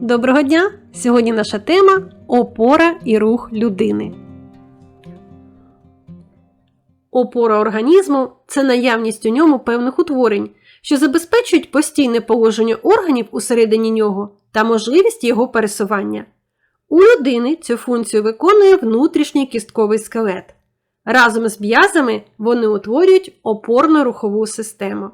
Доброго дня! Сьогодні наша тема опора і рух людини. Опора організму це наявність у ньому певних утворень, що забезпечують постійне положення органів усередині нього та можливість його пересування. У людини цю функцію виконує внутрішній кістковий скелет. Разом з м'язами вони утворюють опорно-рухову систему.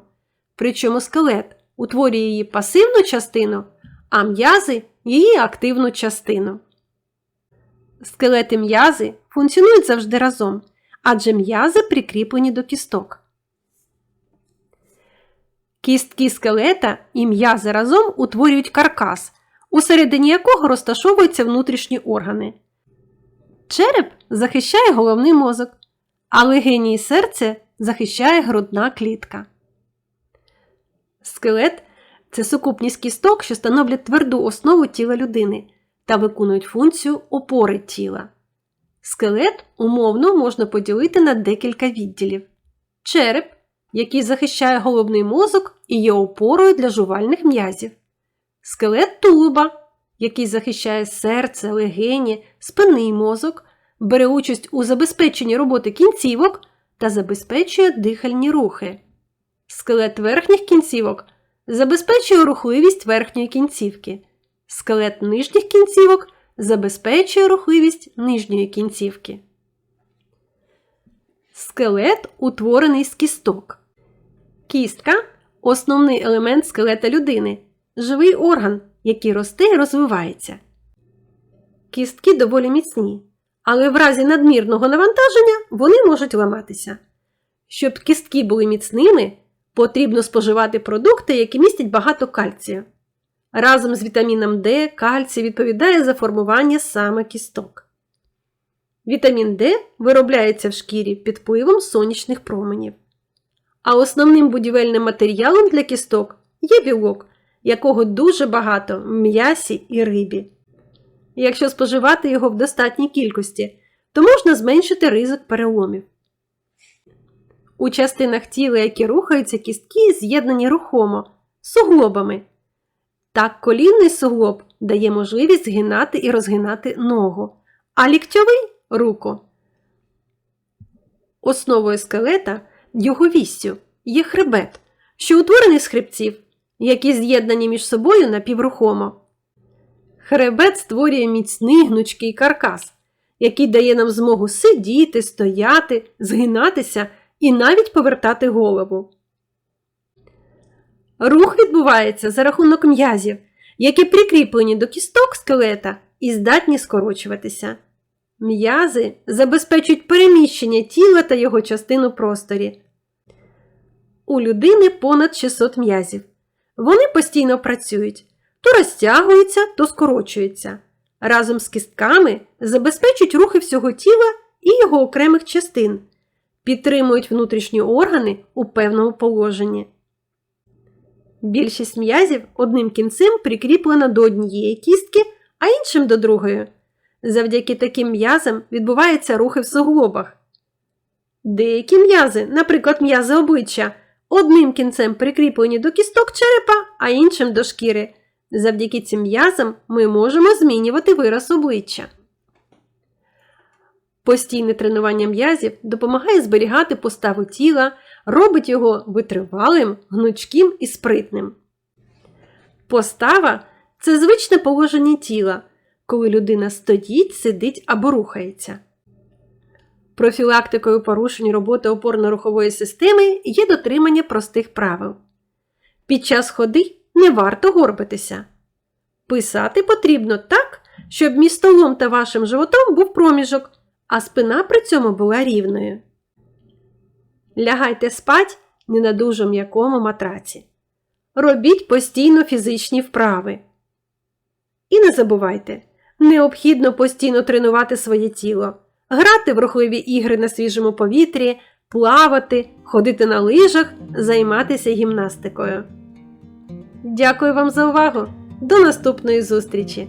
Причому скелет утворює її пасивну частину, а м'язи її активну частину. Скелет і м'язи функціонують завжди разом, адже м'язи прикріплені до кісток. Кістки скелета і м'язи разом утворюють каркас, усередині якого розташовуються внутрішні органи. Череп захищає головний мозок, а легені і серце захищає грудна клітка. Скелет це сукупність кісток, що становлять тверду основу тіла людини та виконують функцію опори тіла. Скелет умовно можна поділити на декілька відділів. Череп, який захищає головний мозок і є опорою для жувальних м'язів. Скелет тулуба, який захищає серце, легені, спинний мозок, бере участь у забезпеченні роботи кінцівок та забезпечує дихальні рухи. Скелет верхніх кінцівок забезпечує рухливість верхньої кінцівки. Скелет нижніх кінцівок забезпечує рухливість нижньої кінцівки. Скелет утворений з кісток. Кістка основний елемент скелета людини, живий орган, який росте і розвивається. Кістки доволі міцні, але в разі надмірного навантаження вони можуть ламатися. Щоб кістки були міцними, потрібно споживати продукти, які містять багато кальцію. Разом з вітаміном Д кальцій відповідає за формування саме кісток. Вітамін Д виробляється в шкірі під впливом сонячних променів. А основним будівельним матеріалом для кісток є білок, якого дуже багато в м'ясі і рибі. Якщо споживати його в достатній кількості, то можна зменшити ризик переломів. У частинах тіла, які рухаються, кістки з'єднані рухомо суглобами. Так колінний суглоб дає можливість згинати і розгинати ногу, а ліктьовий руку. Основою скелета його вістю є хребет, що утворений з хребців, які з'єднані між собою напіврухомо. Хребет створює міцний гнучкий каркас, який дає нам змогу сидіти, стояти, згинатися і навіть повертати голову. Рух відбувається за рахунок м'язів, які прикріплені до кісток скелета і здатні скорочуватися. М'язи забезпечують переміщення тіла та його частину просторі. У людини понад 600 м'язів. Вони постійно працюють, то розтягуються, то скорочуються. Разом з кістками забезпечують рухи всього тіла і його окремих частин, підтримують внутрішні органи у певному положенні. Більшість м'язів одним кінцем прикріплена до однієї кістки, а іншим до другої. Завдяки таким м'язам відбуваються рухи в суглобах. Деякі м'язи, наприклад, м'язи обличчя, одним кінцем прикріплені до кісток черепа, а іншим до шкіри. Завдяки цим м'язам ми можемо змінювати вираз обличчя. Постійне тренування м'язів допомагає зберігати поставу тіла, робить його витривалим, гнучким і спритним. Постава це звичне положення тіла, коли людина стоїть, сидить або рухається. Профілактикою порушень роботи опорно-рухової системи є дотримання простих правил. Під час ходи не варто горбитися. Писати потрібно так, щоб між столом та вашим животом був проміжок, а спина при цьому була рівною. Лягайте спать не на дуже м'якому матраці. Робіть постійно фізичні вправи. І не забувайте, необхідно постійно тренувати своє тіло, грати в рухливі ігри на свіжому повітрі, плавати, ходити на лижах, займатися гімнастикою. Дякую вам за увагу! До наступної зустрічі!